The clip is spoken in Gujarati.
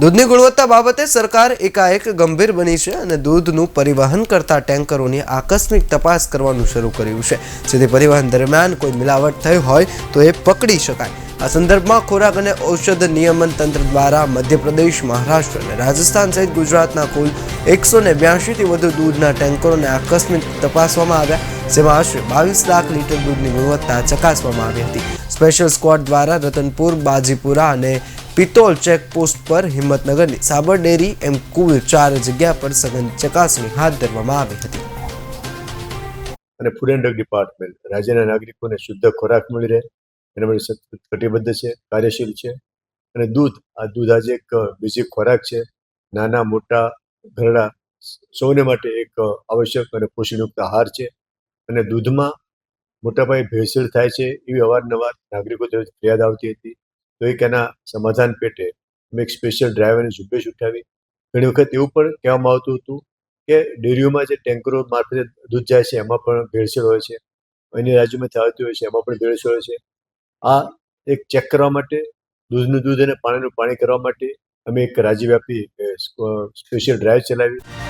દૂધની ગુણવત્તા બાબતે સરકાર એકાએક ગંભીર બની છે અને દૂધનું પરિવહન કરતા ટેન્કરોની આકસ્મિક તપાસ કરવાનું શરૂ કર્યું છે. જેથી પરિવહન દરમિયાન કોઈ મિલાવટ થઈ હોય તો એ પકડી શકાય. આ સંદર્ભમાં ખોરાક અને ઔષધ નિયમન તંત્ર દ્વારા મધ્યપ્રદેશ, મહારાષ્ટ્ર અને રાજસ્થાન સહિત ગુજરાતના કુલ એકસો ને બ્યાસીથી વધુ દૂધના ટેન્કરોને આકસ્મિક તપાસવામાં આવ્યા, જેમાં આશરે બાવીસ લાખ લીટર દૂધની ગુણવત્તા ચકાસવામાં આવી હતી. સ્પેશિયલ સ્ક્વોડ દ્વારા રતનપુર, બાજીપુરા અને પિત્તોલ ચેકપોસ્ટ પર હિંમતનગરની સાબર ડેરી એમ કુલ ચાર જગ્યા પર સઘન ચકાસણી હાથ ધરવામાં આવી હતી. અને ફૂડ એન્ડ ડ્રગ ડિપાર્ટમેન્ટ રાજ્યના નાગરિકોને શુદ્ધ ખોરાક મળી રહે. એના માટે કટિબદ્ધ છે, કાર્યશીલ છે. અને દૂધ, આ દૂધ આજે એક બેઝિક ખોરાક છે. નાના, મોટા, ઘરડા, સૌને માટે એક આવશ્યક અને પોષણયુક્ત આહાર છે. અને દૂધમાં મોટાપાયે ભેળસેળ થાય છે એવી અવારનવાર નાગરિકો તરફ ફરિયાદ આવતી હતી. તો એક એના સમાધાન પેટે અમે એક સ્પેશિયલ ડ્રાઈવરની ઝુંબેશ ઉઠાવી. ઘણી વખત એવું પણ કહેવામાં આવતું હતું કે ડેરીઓમાં જે ટેન્કરો મારફતે દૂધ જાય છે, એમાં પણ ભેળસેળ હોય છે. અન્ય રાજ્યોમાંથી થતી હોય છે, એમાં પણ ભેળસેળ હોય છે. આ એક ચેક કરવા માટે, દૂધનું દૂધ અને પાણીનું પાણી કરવા માટે અમે એક રાજ્યવ્યાપી સ્પેશિયલ ડ્રાઈવ ચલાવી.